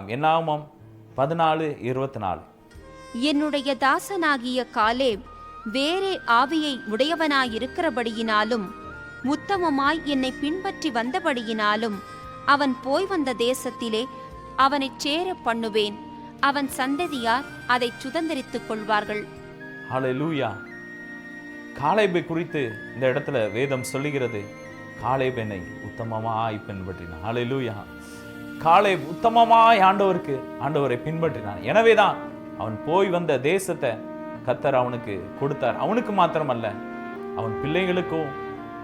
என்னாமம் பதினாலு இருபத்தி நாலு என்னுடைய தாசனாகிய காலேப் வேறே ஆவியை உடையவனாயிருக்கிறபடியினாலும் உத்தமமாய் என்னை பின்பற்றி வந்தபடியினாலும் அவன் போய் வந்த தேசத்திலே அவனைச் சேர பண்ணுவேன். அவன் சந்ததியார் அதைச் சுதந்தரித்துக் கொள்வார்கள். ஹalleluya. காலேபை குறித்து இந்த இடத்துல வேதம் சொல்லுகிறது. காலேப் என்னை உத்தமமாய் பின்பற்றினான். ஹalleluya. காலை உத்தமமாய் ஆண்டவருக்கு ஆண்டவரை பின்பற்றினான். எனவே தான் அவன் போய் வந்த தேசத்தை கத்தர் அவனுக்கு கொடுத்தார். அவனுக்கு மாத்திரமல்ல அவன் பிள்ளைகளுக்கும்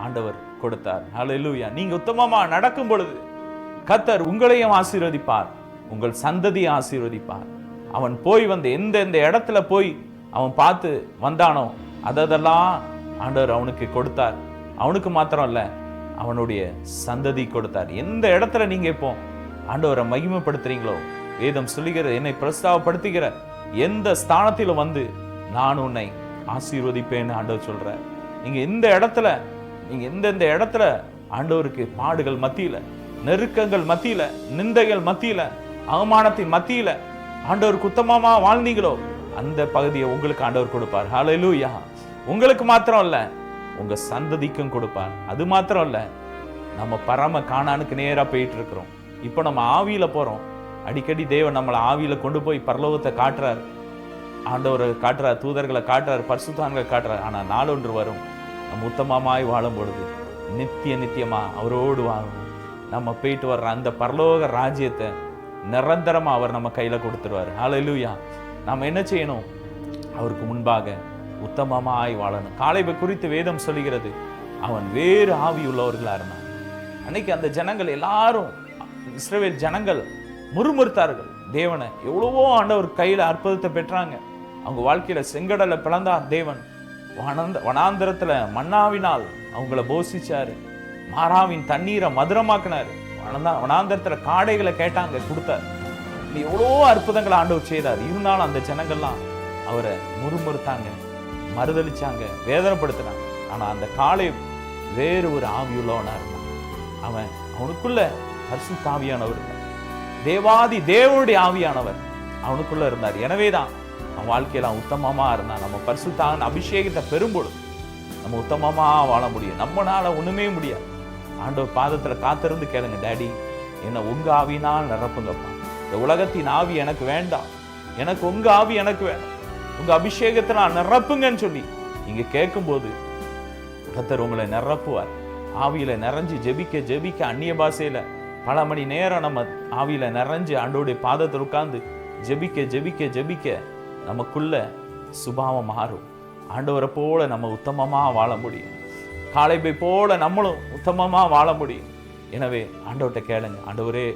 ஆண்டவர் கொடுத்தார். ஹalleluya நீங்க உத்தமமா நடக்கும் பொழுது கத்தர் உங்களையும் ஆசீர்வதிப்பார் உங்கள் சந்ததியை ஆசீர்வதிப்பார். அவன் போய் வந்த எந்த எந்த இடத்துல போய் அவன் பார்த்து வந்தானோ அதெல்லாம் ஆண்டவர் அவனுக்கு கொடுத்தார். அவனுக்கு மாத்திரம் இல்லை அவனுடைய சந்ததி கொடுத்தார். எந்த இடத்துல நீங்கள் இப்போ ஆண்டவரை மகிமைப்படுத்துறீங்களோ? வேதம் சொல்லுகிற என்னை பிரஸ்தாவப்படுத்துகிற எந்த ஸ்தானத்தில் வந்து நான் உன்னை ஆசீர்வதிப்பேன்னு ஆண்டவர் சொல்றார். நீங்க எந்த இடத்துல நீங்க எந்தெந்த இடத்துல ஆண்டவருக்கு பாடுகள் மத்தியில நெருக்கங்கள் மத்தியில நிந்தைகள் மத்தியில அவமானத்தின் மத்தியில ஆண்டவர் குத்தமாக வாழ்ந்தீங்களோ அந்த பகுதியை உங்களுக்கு ஆண்டவர் கொடுப்பார். ஹலலூயா உங்களுக்கு மாத்திரம் இல்ல உங்க சந்ததிக்கும் கொடுப்பார். அது மாத்திரம் இல்ல நம்ம பரம காணானுக்கு நேராக போயிட்டு இருக்கிறோம். இப்போ நம்ம ஆவியில் போகிறோம் அடிக்கடி தேவன் நம்மளை ஆவியில் கொண்டு போய் பரலோகத்தை காட்டுறார். ஆண்டவரை காட்டுறார் தூதர்களை காட்டுறார் பரிசுத்தான்களை காட்டுறார். ஆனால் நாளொன்று வரும். நம்ம உத்தமமாய் வாழும் பொழுது நித்திய நித்தியமாக அவரோடு வாழும் நம்ம போயிட்டு வர்ற அந்த பரலோக ராஜ்யத்தை நிரந்தரமாக அவர் நம்ம கையில் கொடுத்துருவார். ஹalleluya நம்ம என்ன செய்யணும்? அவருக்கு முன்பாக உத்தமமாய் வாழணும். காலைவை குறித்து வேதம் சொல்லுகிறது. அவன் வேறு ஆவி உள்ளவர்களாக இருந்தான். அன்னைக்கு அந்த ஜனங்கள் எல்லாரும் இஸ்ரேல் ஜனங்கள் முறுமுறுத்தார்கள். தேவனை எவ்வளவோ ஆண்டவர் கையில அற்புதத்தை பெற்றாங்க. அவங்க வாழ்க்கையில செங்கடலை பிளந்தார் தேவன். வனந்த வனாந்திரத்துல மன்னாவினால் அவங்கள போஷிச்சாரு. மாறாவின் தண்ணீரை மதுரமாக்குனாரு. வனந்தா வனாந்திரத்துல காடைகளை கேட்டாங்க கொடுத்தார். இப்படி எவ்வளோ அற்புதங்களை ஆண்டவர் செய்தார். இருந்தாலும் அந்த ஜனங்கள்லாம் அவரை முறுமுறுத்தாங்க மறுதளிச்சாங்க வேதனைப்படுத்தினாங்க. ஆனா அந்த காளை வேறு ஒரு ஆவியுள்ளவனாக இருந்தான். அவன் அவனுக்குள்ள பரிசுத்த ஆவியானவர் தேவாதி தேவனுடைய ஆவியானவர். அவனுக்குள்ள இருந்தார். எனவே தான் அவன் வாழ்க்கையில அவன் உத்தமமா இருந்தான். நம்ம பரிசுத்தான் அபிஷேகத்தை பெறும்பொழுது நம்ம உத்தமமா வாழ முடியும். நம்மனால ஒண்ணுமே முடியாது. ஆண்டவர் பாதத்துல காத்திருந்து கேளுங்க டேடி என்ன உங்க ஆவினால் நிரப்புங்கப்பா. இந்த உலகத்தின் ஆவி எனக்கு வேண்டாம். எனக்கு உங்க ஆவி எனக்கு வேண்டாம் உங்க அபிஷேகத்தை நான் நிரப்புங்கன்னு சொல்லி நீங்க கேட்கும்போது கத்தர் உங்களை நிரப்புவார். ஆவியில நிறைஞ்சு ஜெபிக்க ஜெபிக்க அந்நிய பாஷையில் பல மணி நேரம் நம்ம ஆவியில் நிறைஞ்சு ஆண்டோடைய பாதத்தில் உட்காந்து ஜெபிக்க ஜெபிக்க ஜெபிக்க நமக்குள்ள சுபாவம் மாறும். ஆண்டவரை போல நம்ம உத்தமமாக வாழ முடியும். காலைபை போல நம்மளும் உத்தமமாக வாழ முடியும். எனவே ஆண்டவர்கிட்ட கேளுங்க. ஆண்டவரே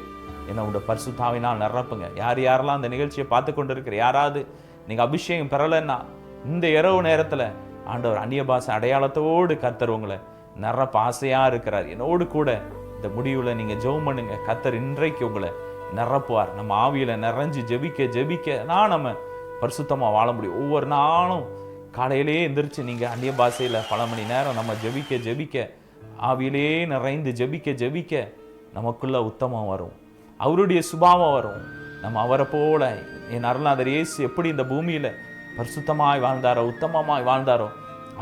என்னை உங்க பரிசுத்தாவினால் நிரப்புங்க. யார் யாரெல்லாம் அந்த நிகழ்ச்சியை பார்த்து கொண்டு இருக்கிற யாராவது நீங்கள் அபிஷேகம் பெறலைன்னா இந்த இரவு நேரத்தில் ஆண்டவர் அந்நிய பாச அடையாளத்தோடு கத்தர் உங்களை நிரப்ப ஆசையாக இருக்கிறார். என்னோடு கூட இந்த முடிவில் நீங்கள் ஜெபம் பண்ணுங்க கத்தர் இன்றைக்கு உங்களை நிரப்புவார். நம்ம ஆவியில் நிறைஞ்சு ஜெபிக்க ஜெபிக்க தான் நம்ம பரிசுத்தமாக வாழ முடியும். ஒவ்வொரு நாளும் காலையிலே எந்திரிச்சு நீங்கள் அந்நிய பாஷையில் பல மணி நேரம் நம்ம ஜெபிக்க ஜெபிக்க ஆவியிலே நிறைந்து ஜெபிக்க ஜெபிக்க நமக்குள்ளே உத்தமம் வரும். அவருடைய சுபாவம் வரும். நம்ம அவரை போல என் அருளாதர் இயேசு எப்படி இந்த பூமியில் பரிசுத்தமாய் வாழ்ந்தாரோ உத்தமமாய் வாழ்ந்தாரோ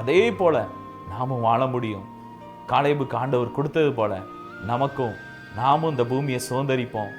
அதே போல் நாமும் வாழ முடியும். காலேபுக்கு ஆண்டவர் கொடுத்தது போல நமக்கும் நாமும் இந்த பூமியை சுதந்தரிப்போம்.